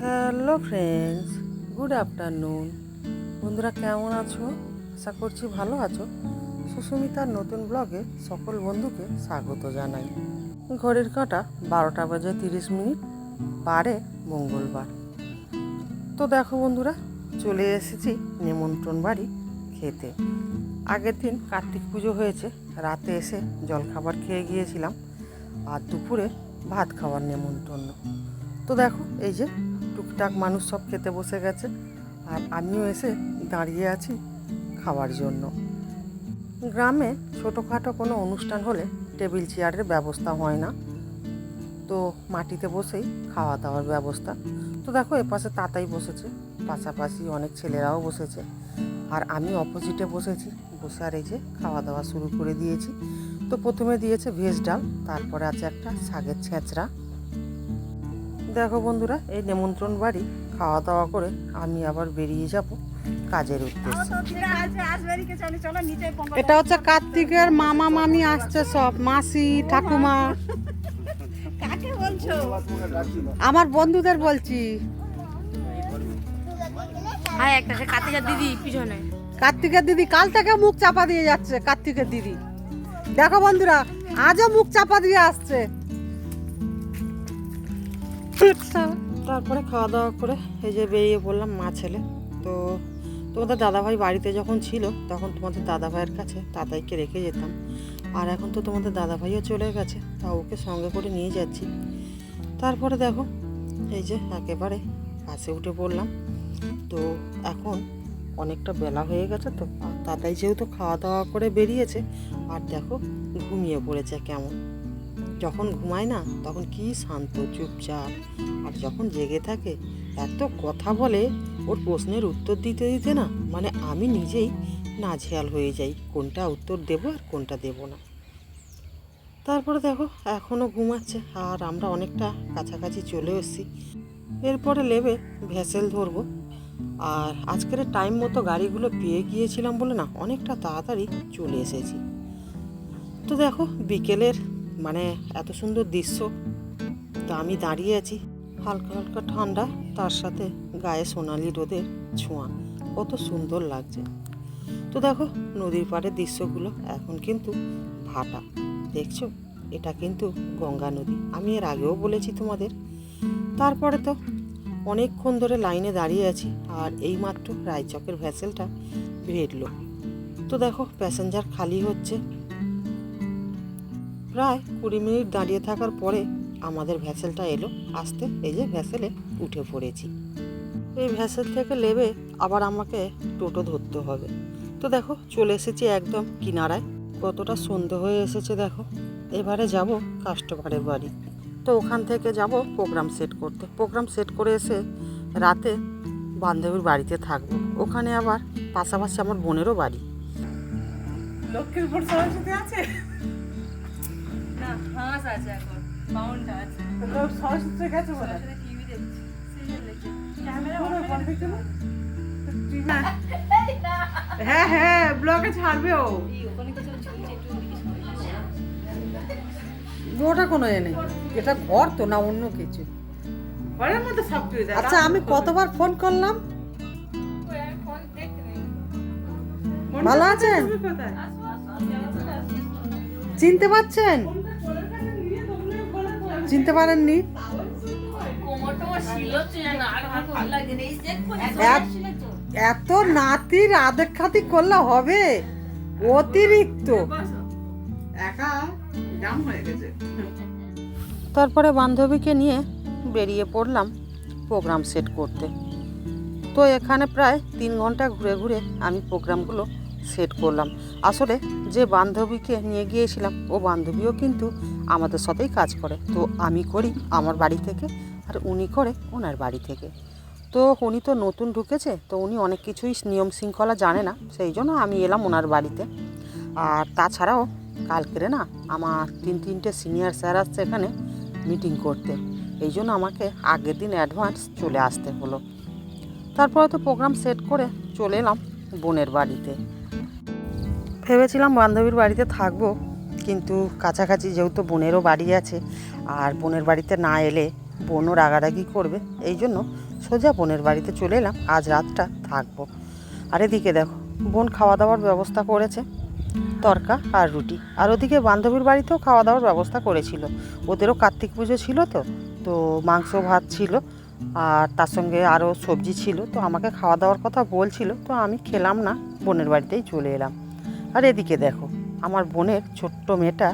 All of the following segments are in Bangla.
হ্যালো ফ্রেন্ডস গুড আফটারনুন বন্ধুরা কেমন আছো? আশা করছি ভালো আছো। সুস্মিতার নতুন ব্লগে সকল বন্ধুকে স্বাগত জানাই। ঘড়ির কাঁটা বারোটা বাজে তিরিশ মিনিট, বারে মঙ্গলবার। তো দেখো বন্ধুরা, চলে এসেছি নিমন্ত্রণ বাড়ি। খেতে। আগের দিন কার্তিক পুজো হয়েছে, রাতে এসে জলখাবার খেয়ে গিয়েছিলাম আর দুপুরে ভাত খাওয়ার নেমন্তন্ন। তো দেখো, এই যে টুকটাক মানুষ সব খেতে বসে গেছে আর আমিও এসে দাঁড়িয়ে আছি খাওয়ার জন্য। গ্রামে ছোটোখাটো কোনো অনুষ্ঠান হলে টেবিল চেয়ারের ব্যবস্থা হয় না। তো মাটিতে বসেই খাওয়া দাওয়ার ব্যবস্থা। তো দেখো, এপাশে তাতাই বসেছে, পাশাপাশি অনেক ছেলেরাও বসেছে। আর আমি অপোজিটে বসেছি। বসে আর এই যে খাওয়া দাওয়া শুরু করে দিয়েছি। তো প্রথমে দিয়েছে ভেজ ডাল তারপরে আছে একটা শাকের ছেঁচড়া। দেখো বন্ধুরা এই নিমন্ত্রণ বাড়ি খাওয়া দাওয়া করে আমি আবার বেরিয়ে যাব কাজের উদ্দেশ্যে। এটা হচ্ছে কার্তিকের মামা মামি আসছে সব মাসি ঠাকুমা। বলছো? আমার বন্ধুদের বলছি। হ্যাঁ একটা সে কাতিকার দিদি পিছনে। কার্তিকের দিদি কাল থেকে মুখ চাপা দিয়ে যাচ্ছে, কার্তিকের দিদি। দেখো বন্ধুরা, আজও মুখ চাপা দিয়ে আসছে। তারপরে খাওয়া দাওয়া করে এই যে বেরিয়ে পড়লাম মা ছেলে। তো তোমাদের দাদাভাই বাড়িতে যখন ছিল, তখন তোমাদের দাদাভাইয়ের কাছে দাদাইকে রেখে যেতাম। আর এখন তো তোমাদের দাদাভাইও চলে গেছে, তা ওকে সঙ্গে করে নিয়ে যাচ্ছি। তারপরে দেখো, এই যে একেবারে বাসে উঠে পড়লাম। তো এখন অনেকটা বেলা হয়ে গেছে তো দাদাই যেহেতু খাওয়া দাওয়া করে বেরিয়েছে, আর দেখো ঘুমিয়ে পড়েছে কেমন। যখন ঘুমায় না, তখন কি শান্ত, চুপচাপ, আর যখন জেগে থাকে, এত কথা বলে, ওর প্রশ্নের উত্তর দিতে দিতে না মানে আমি নিজেই নাঝেয়াল হয়ে যাই, কোনটা উত্তর দেব আর কোনটা দেব না। তারপরে দেখো এখনও ঘুমাচ্ছে, আর আমরা অনেকটা কাছাকাছি চলে এসেছি। এরপরে লেবে ভেসেল ধরবো আর আজকের টাইম মতো গাড়িগুলো পেয়ে গিয়েছিলাম বলে না অনেকটা তাড়াতাড়ি চলে এসেছি। তো দেখো, বিকেলের মানে এত সুন্দর দৃশ্য। তো আমি দাঁড়িয়ে আছি হালকা হালকা ঠান্ডা, তার সাথে গায়ে সোনালি রোদের ছোঁয়া। কত সুন্দর লাগছে। তো দেখো, নদীর পাড়ের দৃশ্যগুলো এখন কিন্তু ভাটা দেখছ? এটা কিন্তু গঙ্গা নদী। আমি এর আগেও বলেছি তোমাদের। তারপরে তো অনেকক্ষণ ধরে লাইনে দাঁড়িয়ে আছি আর এইমাত্র রায়চকের ভ্যাসেলটা ভিড়ল। তো দেখো, প্যাসেঞ্জার খালি হচ্ছে। প্রায় কুড়ি মিনিট দাঁড়িয়ে থাকার পরে আমাদের ভ্যাসেলটা এলো। আসতে এই যে ভ্যাসেলে উঠে পড়েছি। এই ভ্যাসেল থেকে নেবে আবার আমাকে টোটো ধরতে হবে। তো দেখো, চলে এসেছি একদম কিনারায়। কতটা সন্ধে হয়ে এসেছে দেখো। এবারে যাব কাস্টমারের বাড়ি। তো ওখান থেকে যাব প্রোগ্রাম সেট করতে। প্রোগ্রাম সেট করে এসে রাতে বান্ধবীর বাড়িতে থাকব। ওখানে আবার পাশাপাশি আমার বোনেরও বাড়ি। লক্ষ্মীরপুর সরস্বতী আছে? না হাঁস আছে এখন পাউন্ডটা আছে। সরস্বতী গেছে বলে টিভি দেখছি সিরিয়াল দেখছি। ক্যামেরা হ্যাঁ হ্যাঁ ব্লগে ছাড়বে ও। ওটা কোনো এ নেই। এটা ঘর তো না অন্য কিছু? ঘরের মধ্যে সব কিছু আচ্ছা আমি কতবার ফোন করলাম? ভালো আছেন? চিনতে পারছেন? চিনতে পারেননি? এত নাতির আদেক খাতি করলে হবে? অতিরিক্ত। একা জাম হয়ে গেছে। তারপরে বান্ধবীকে নিয়ে বেরিয়ে পড়লাম প্রোগ্রাম সেট করতে। তো এখানে প্রায় তিন ঘণ্টা ঘুরে ঘুরে আমি প্রোগ্রামগুলো সেট করলাম। আসলে যে বান্ধবীকে নিয়ে গিয়েছিলাম, ও বান্ধবীও কিন্তু আমাদের সাথেই কাজ করে। তো আমি করি আমার বাড়ি থেকে আর উনি করে ওনার বাড়ি থেকে। তো উনি তো নতুন ঢুকেছে, তো উনি অনেক কিছুই নিয়ম শৃঙ্খলা জানে না, সেই জন্য আমি এলাম ওনার বাড়িতে। আর তাছাড়াও কালকেরে না, আমার তিন তিনটে সিনিয়র স্যার আসছে এখানে মিটিং করতে। এই জন্য আমাকে আগের দিন অ্যাডভান্স চলে আসতে হলো। তারপরে তো প্রোগ্রাম সেট করে চলে এলাম বোনের বাড়িতে। ভেবেছিলাম বান্ধবীর বাড়িতে থাকব, কিন্তু কাছাকাছি যেহেতু বোনেরও বাড়ি আছে, আর বোনের বাড়িতে না এলে বোনও রাগারাগি করবে, এই জন্য সোজা বোনের বাড়িতে চলে এলাম, আজ রাতটা থাকব। আর এদিকে দেখো, বোন খাওয়া দাওয়ার ব্যবস্থা করেছে তরকা আর রুটি। আর ওদিকে বান্ধবীর বাড়িতেও খাওয়া দাওয়ার ব্যবস্থা করেছিল। ওদেরও কার্তিক পুজো ছিল তো তো মাংস, ভাত ছিল। আর তার সঙ্গে আরও সবজি ছিল। তো আমাকে খাওয়া দাওয়ার কথা বলছিল, তো আমি খেলাম না। বোনের বাড়িতেই চলে এলাম। আর এদিকে দেখো, আমার বোনের ছোট্ট মেয়েটা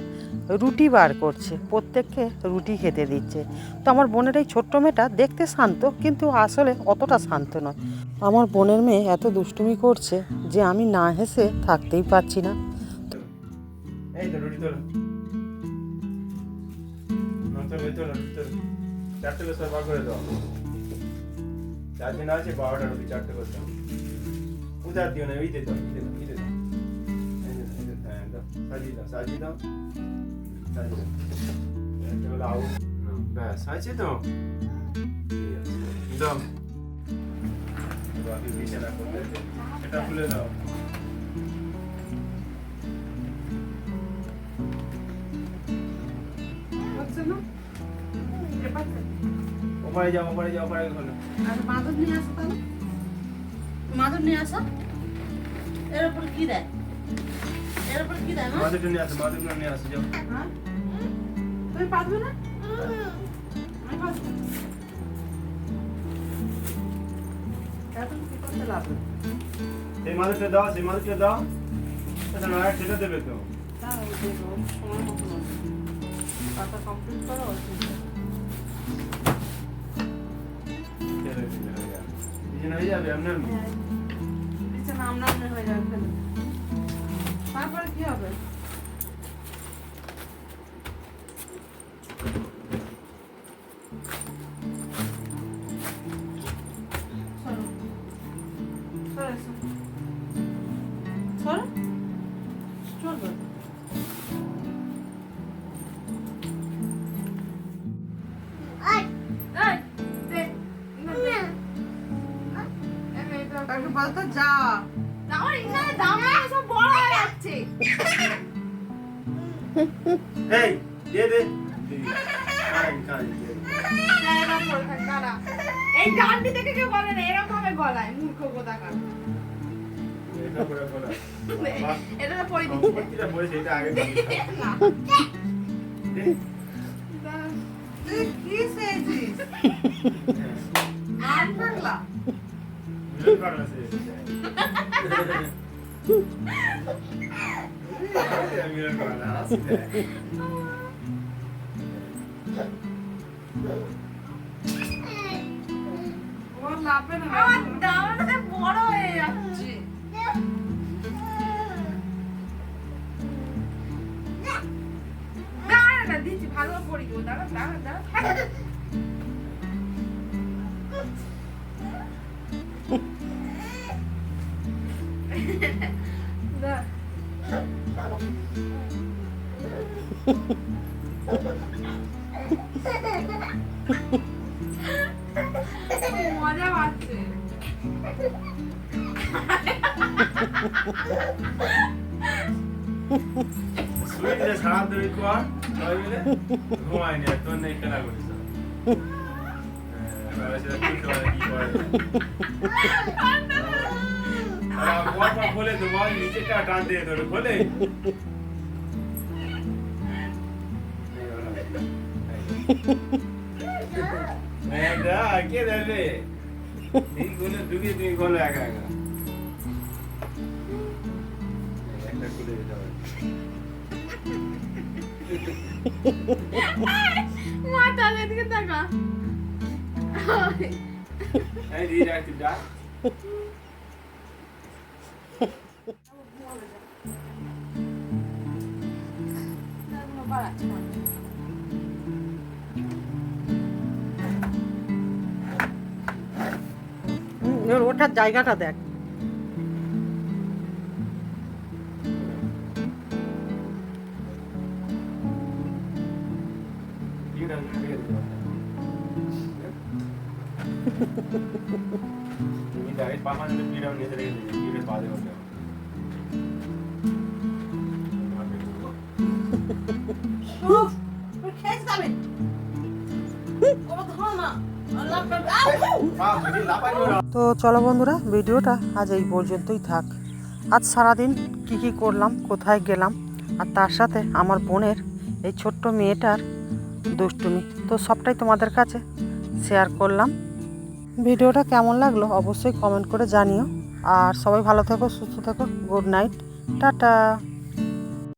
রুটি বার করছে। প্রত্যেককে রুটি খেতে দিচ্ছে। তো আমার বোনের এই ছোট্ট মেয়েটা দেখতে শান্ত, কিন্তু আসলে অতটা শান্ত নয়। আমার বোনের মেয়ে এত দুষ্টুমি করছে যে আমি না হেসে থাকতেই পারছি না। এই তো রুটি তোলো তোলো তোলো রুটি তোলো চারটে করে ভাগ করে দাও। চার দিন আছে বারোটা রুটি চারটে করে দাও উধার দিও না দাও ইতে দাও ইতে দাও। এই যে, হ্যাঁ, সাজিয়ে দাও সাজিয়ে দাও। সাজিয়ে দাও। একটা হলো আউ হুম, ব্যাস আছে তো। দাও বাকি বিছানা করলে এটা খুলে দাও। না এ পাচ্ছে। ওপারে যাও ওপারে যাও ওপারে খোলো আর মাদুর নিয়ে আসো তাহলে মাদুর নিয়ে আসো এর উপর কি দেয় এর উপর কি দেয় মা মাদুরটা নিয়ে আসো মাদুরটা নিয়ে আসো যাও হ্যাঁ তুমি পারবে না আমি পারব এখন কি করতে লাগবে সেই মাদুরটা দাও সেই মাদুরটা দাও আচ্ছা না সেটা দেবে তো তাও দেবো সময় মতো পাতা কমপ্লিট করো হয়ে যাবে হয়ে। যাবে আপনার বিছানা আমনে হয়ে যাবে তারপরে কি হবে? সরো। সরো দে দে। এই ডান্ডি থেকে কেউ বলে না এরকম ভাবে গলায় মূর্খ কোথাকার। এটা তো পরে বলেছে এটা আগে দিয়ে ওর লাপে না আমার দামটা বড় হয়ে যাচ্ছে দাঁড়া না দিচ্ছি ভালো করে পড়ি গো দাঁড়া দাঁড়া দাঁড়া দাঁড়া। মজা পাচ্ছে। শুয়ে সারা কর সবাই মিলে? ঘুমায়নি আর নেই খেলা করিস খোলে তো নিচেটা টান দিয়ে ধরে খোলে একটা কে দেবে এই একা একটা খুলে দিতে হবে। এবার ওঠার জায়গাটা দেখ। দিয়ে তো চলো বন্ধুরা, ভিডিওটা আজ এই পর্যন্তই থাক। আজ সারাদিন কি কি করলাম, কোথায় গেলাম, আর তার সাথে আমার বোনের এই ছোট্ট মেয়েটার দুষ্টুমি। তো সবটাই তোমাদের কাছে শেয়ার করলাম। ভিডিওটা কেমন লাগল অবশ্যই কমেন্ট করে জানিও। আর সবাই ভালো থেকো, সুস্থ থেকো গুড নাইট টাটা।